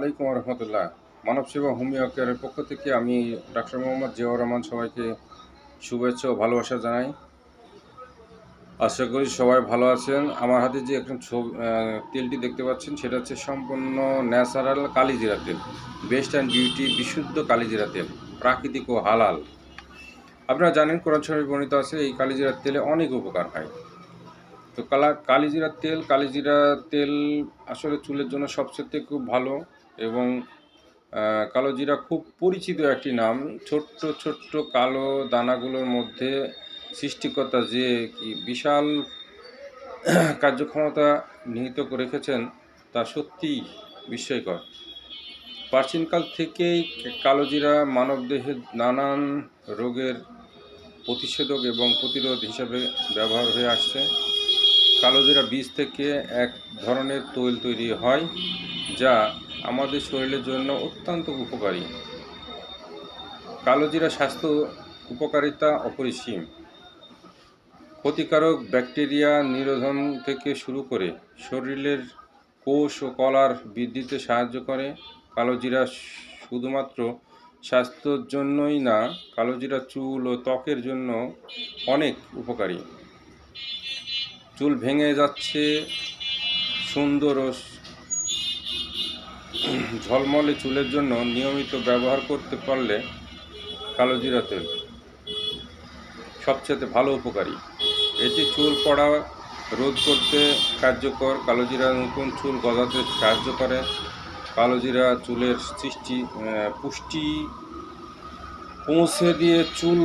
আলাইকুম রহমতুল্লাহ মানব সেবা হোমিও পক্ষ থেকে আমি ডাক্তার মোহাম্মদ জিয়াউর রহমান সবাইকে শুভেচ্ছা ও ভালোবাসা জানাই। আশা করি সবাই ভালো আছেন। আমার হাতে যে ছবি তেলটি দেখতে পাচ্ছেন, সেটা হচ্ছে সম্পূর্ণ ন্যাচারাল কালিজিরা তেল, বেস্ট অ্যান্ড বিউটি, বিশুদ্ধ কালিজিরা তেল, প্রাকৃতিক ও হালাল। আপনারা জানেন, কোরআন শরীফ বর্ণিত আছে, এই কালিজিরার তেলে অনেক উপকার হয়। তো কালা কালিজিরার তেল, কালিজিরা তেল আসলে চুলের জন্য সবচেয়ে খুব ভালো। এবং কালো জিরা খুব পরিচিত একটি নাম। ছোট্ট ছোট্ট কালো দানাগুলোর মধ্যে সৃষ্টিকর্তা যে কি বিশাল কার্যক্ষমতা নিহিত রেখেছেন, তা সত্যিই বিস্ময়কর। প্রাচীনকাল থেকেই কালোজিরা মানবদেহের নানান রোগের প্রতিষেধক এবং প্রতিরোধ হিসাবে ব্যবহার হয়ে আসছে। কালোজিরা বীজ থেকে এক ধরনের তৈল তৈরি হয়, যা আমাদের শরীরের জন্য অত্যন্ত উপকারী। কালোজিরা স্বাস্থ্য উপকারিতা অপরিসীম। ক্ষতিকারক ব্যাকটেরিয়া নিরোধন থেকে শুরু করে শরীরের কোষ ও কলার বৃদ্ধিতে সাহায্য করে। কালোজিরা শুধুমাত্র স্বাস্থ্যের জন্যই না কালোজিরা চুল ও ত্বকের জন্য অনেক উপকারী। চুল ভেঙে যাচ্ছে, সুন্দর ও ঝলমলে চুলের জন্য নিয়মিত ব্যবহার করতে পারলে কালোজিরা তেল সবচেয়ে ভালো উপকারী। এটি চুল পড়া রোধ করতে কার্যকর কালোজিরা নতুন চুল গজাতে সাহায্য করে। কালোজিরা চুলের সৃষ্টি পুষ্টি পৌঁছে দিয়ে চুল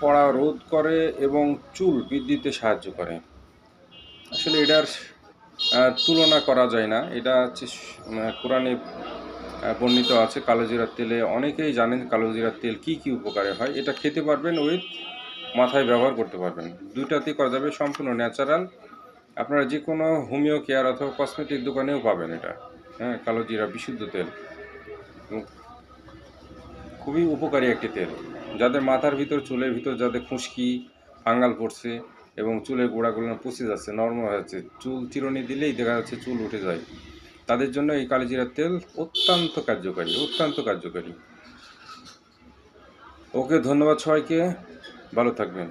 পড়া রোধ করে এবং চুল বৃদ্ধিতে সাহায্য করে। আসলে এটার তুলনা করা যায় না। এটা হচ্ছে কোরআনে বর্ণিত আছে, কালোজিরার তেলে, অনেকেই জানেন কালোজিরার তেল কি কি উপকারে হয়। এটা খেতে পারবেন উইথ মাথায় ব্যবহার করতে পারবেন। দুইটাতেই করা যাবে, সম্পূর্ণ ন্যাচারাল আপনারা যে কোনো হোমিও কেয়ার অথবা কসমেটিক দোকানেও পাবেন এটা। হ্যাঁ কালোজিরা বিশুদ্ধ তেল। খুবই উপকারী একটি তেল। যাদের মাথার ভিতর, চুলের ভিতর যাদের খুশকি, ফাঙ্গাল পড়ছে এবং চুলের গোড়াগুলো পচে যাচ্ছে নর্মাল হয়ে যাচ্ছে। চুল চিরুনি দিলেই দেখা যাচ্ছে চুল উঠে যায়। তাদের জন্য এই কালিজিরার তেল অত্যন্ত কার্যকারী অত্যন্ত কার্যকারী। ওকে, ধন্যবাদ সবাইকে। ভালো থাকবেন।